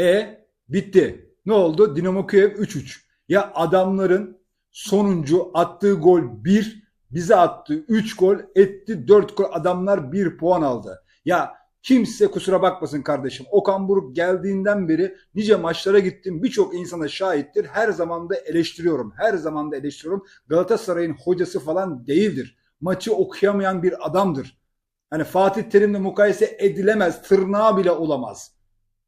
E bitti. Ne oldu? Dinamo Kiev 3-3. Ya adamların sonuncu attığı gol 1, bize attı 3 gol, etti 4 gol. Adamlar 1 puan aldı. Ya kimse kusura bakmasın kardeşim. Okan Buruk geldiğinden beri nice maçlara gittim. Birçok insana şahittir. Her zaman da eleştiriyorum. Her zaman da eleştiriyorum. Galatasaray'ın hocası falan değildir. Maçı okuyamayan bir adamdır. Hani Fatih Terim'le mukayese edilemez. Tırnağı bile olamaz.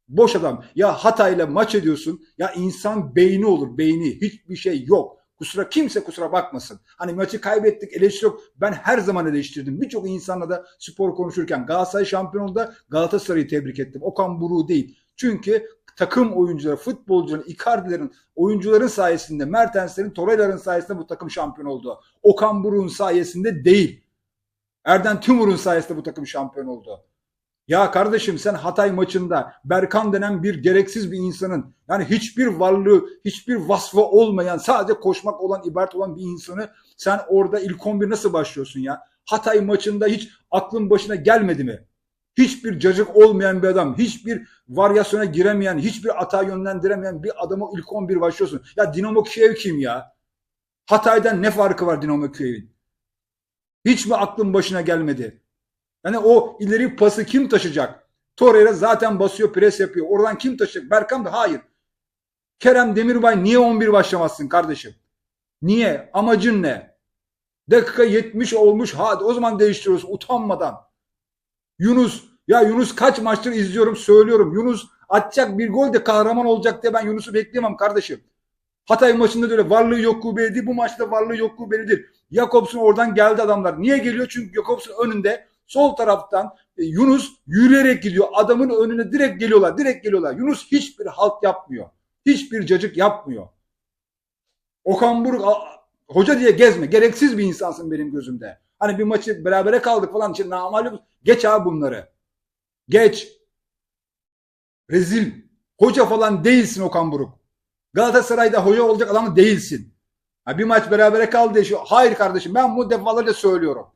Boş adam. Ya Hatay'la maç ediyorsun. Ya insan beyni olur. Beyni. Hiçbir şey yok. Kusura kimse kusura bakmasın. Hani maçı kaybettik eleştiri yok. Ben her zaman eleştirdim. Birçok insanla da spor konuşurken Galatasaray şampiyonunda Galatasaray'ı tebrik ettim. Okan Buruk'u değil. Çünkü takım oyuncuları, futbolcuların, Icardi'lerin, oyuncuların sayesinde, Mertens'lerin, Torreira'nın sayesinde bu takım şampiyon oldu. Okan Buruk'un sayesinde değil. Erden Timur'un sayesinde bu takım şampiyon oldu. Ya kardeşim sen Hatay maçında Berkan denen bir gereksiz bir insanın yani hiçbir varlığı, hiçbir vasfı olmayan sadece koşmak olan ibaret olan bir insanı sen orada ilk 11 nasıl başlıyorsun ya? Hatay maçında hiç aklın başına gelmedi mi? Hiçbir cacık olmayan bir adam, hiçbir varyasyona giremeyen, hiçbir hata yönlendiremeyen bir adamı ilk 11 başlıyorsun. Ya Dinamo Kiev kim ya? Hatay'dan ne farkı var Dinamo Kiev'in? Hiç mi aklın başına gelmedi? Yani o ileri pası kim taşıyacak? Torreira zaten basıyor, pres yapıyor. Oradan kim taşıyacak? Berkan da hayır. Kerem Demirbay niye 11 başlamazsın kardeşim? Niye? Amacın ne? Dakika 70 olmuş. Hadi o zaman değiştiriyorsun utanmadan. Yunus ya Yunus kaç maçtır izliyorum söylüyorum. Yunus atacak bir gol de kahraman olacak diye ben Yunus'u bekleyemem kardeşim. Hatay maçında da öyle varlığı yokluğu bellidir. Bu maçta varlığı yokluğu bellidir. Jakobs'un oradan geldi adamlar. Niye geliyor? Çünkü Jakobs'un önünde sol taraftan e, Yunus yürüyerek gidiyor. Adamın önüne direkt geliyorlar. Direkt geliyorlar. Yunus hiçbir halt yapmıyor. Hiçbir cacık yapmıyor. Okan Buruk hoca diye gezme. Gereksiz bir insansın benim gözümde. Hani bir maçı berabere kaldık falan için namalum. Geç abi bunları. Geç. Rezil. Hoca falan değilsin Okan Buruk. Galatasaray'da hoca olacak adam değilsin. Ha, bir maç berabere kaldı. Şu, hayır kardeşim ben bu defalarca söylüyorum.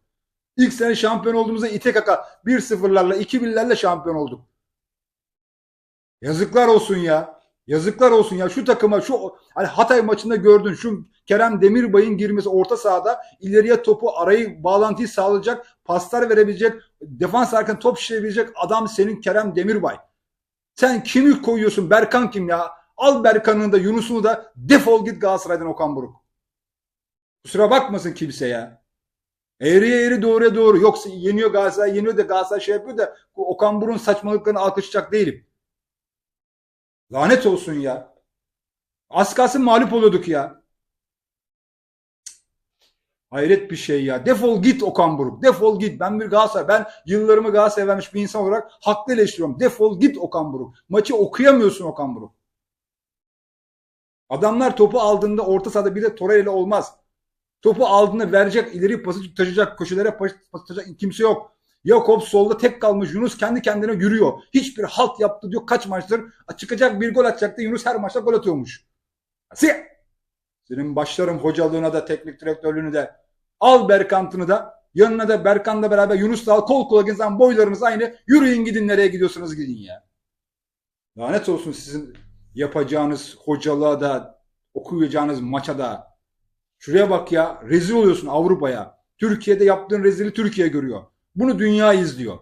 İlk sene şampiyon olduğumuzda ite kaka 1-0'larla 2-1'lerle şampiyon olduk. Yazıklar olsun ya. Yazıklar olsun ya şu takıma şu hani Hatay maçında gördün şu Kerem Demirbay'ın girmesi orta sahada ileriye topu arayı bağlantıyı sağlayacak paslar verebilecek defans arkasına top şişirebilecek adam senin Kerem Demirbay. Sen kimi koyuyorsun Berkan kim ya? Al Berkan'ın da Yunus'unu da defol git Galatasaray'dan Okan Buruk. Kusura bakmasın kimse ya. Eğriye eğri doğruya doğru. Yoksa yeniyor Galatasaray yeniyor da Galatasaray şey yapıyor da Okan Buruk'un saçmalıklarını alkışlayacak değilim. Lanet olsun ya. Az kalsın mağlup oluyorduk ya. Hayret bir şey ya. Defol git Okan Buruk. Defol git. Ben bir Galatasaray. Ben yıllarımı Galatasaray'a vermiş bir insan olarak haklı eleştiriyorum. Defol git Okan Buruk. Maçı okuyamıyorsun Okan Buruk. Adamlar topu aldığında orta sahada bir de Torreira olmaz. Topu aldığında verecek, ileri pası taşıyacak, koşulara pas taşıyacak kimse yok. Jakob solda tek kalmış. Yunus kendi kendine yürüyor. Hiçbir halt yaptı diyor kaç maçtır. Çıkacak bir gol atacaktı. Yunus her maçta gol atıyormuş. Si! Senin başlarım hocalığına da teknik direktörlüğünü de. Al Berkant'ını da. Yanına da Berkan'la beraber Yunus'la al. Kol kola gitsen boylarınız aynı. Yürüyün gidin nereye gidiyorsanız gidin ya. Lanet olsun sizin yapacağınız hocalığa da okuyacağınız maça da. Şuraya bak ya rezil oluyorsun Avrupa'ya. Türkiye'de yaptığın rezili Türkiye görüyor. Bunu dünya izliyor.